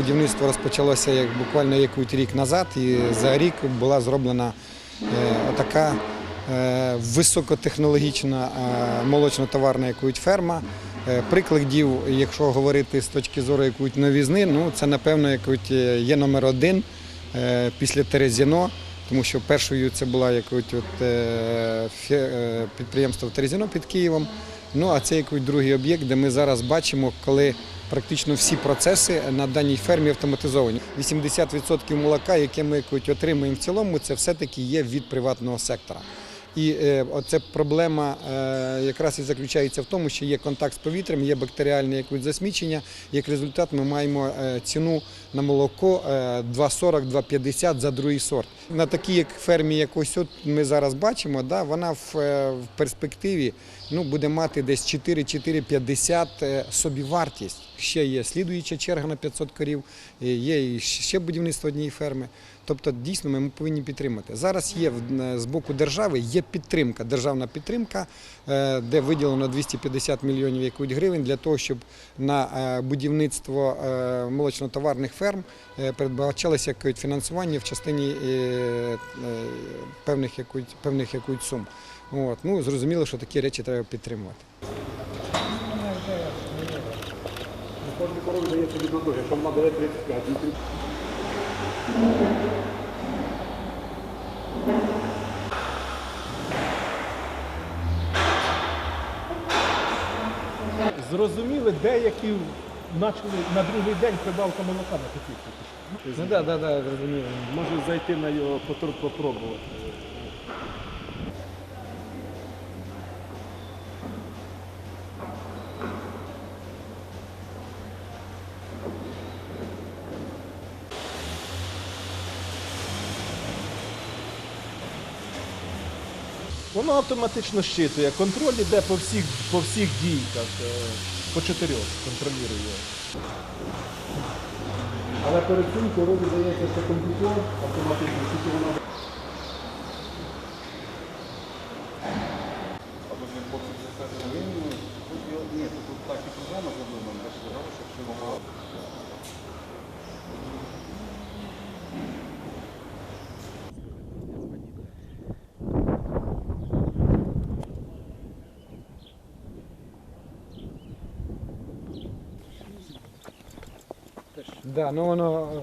будівництво розпочалося як буквально якийсь рік назад, і за рік була зроблена е, така е, високотехнологічна е, молочно-товарна якусь ферма. Прикладів, якщо говорити з точки зору якоїсь новізни, ну це напевно є номер один після Терезіно, тому що першою це була якось от, підприємство Терезіно під Києвом. Ну а це якийсь другий об'єкт, де ми зараз бачимо, коли практично всі процеси на даній фермі автоматизовані. 80% молока, яке ми отримуємо в цілому, це все-таки є від приватного сектора. І е, оце проблема е, якраз і заключається в тому, що є контакт з повітрям, є бактеріальне засмічення. Як результат, ми маємо е, ціну на молоко е, 2,40, 2,50 за другий сорт. На такій як фермі, як ось от ми зараз бачимо, да, вона в, перспективі ну, буде мати десь 4-4,50 е, собівартість. Ще є слідуюча черга на 500 корів, є і ще будівництво однієї ферми. Тобто, дійсно, ми повинні підтримати. Зараз є з боку держави є підтримка, державна підтримка, е, де виділено 250 мільйонів якусь гривень для того, щоб на е, будівництво е, молочно-товарних ферм передбачалося фінансування в частині певних певних якусь сум. От. Ну, зрозуміло, що такі речі треба підтримувати. Кожній корові дається від надої, якщо вона дає 35, Зрозуміли, деякі почали на другий день прибавка молока на копійку. Ну так, так, так, зрозуміло. Може зайти на його попробувати. Воно автоматично щитує. Контроль іде по всіх, по всіх дійках, е, по чотирьох контролює. Але перед цим корові дається ще комп'ютер автоматично, тільки вона Ні, тут так і програма задумана, що все воно. Да, ну воно е,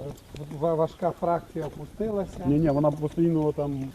ва- важка фракція опустилася. Ні, ні, вона постійно там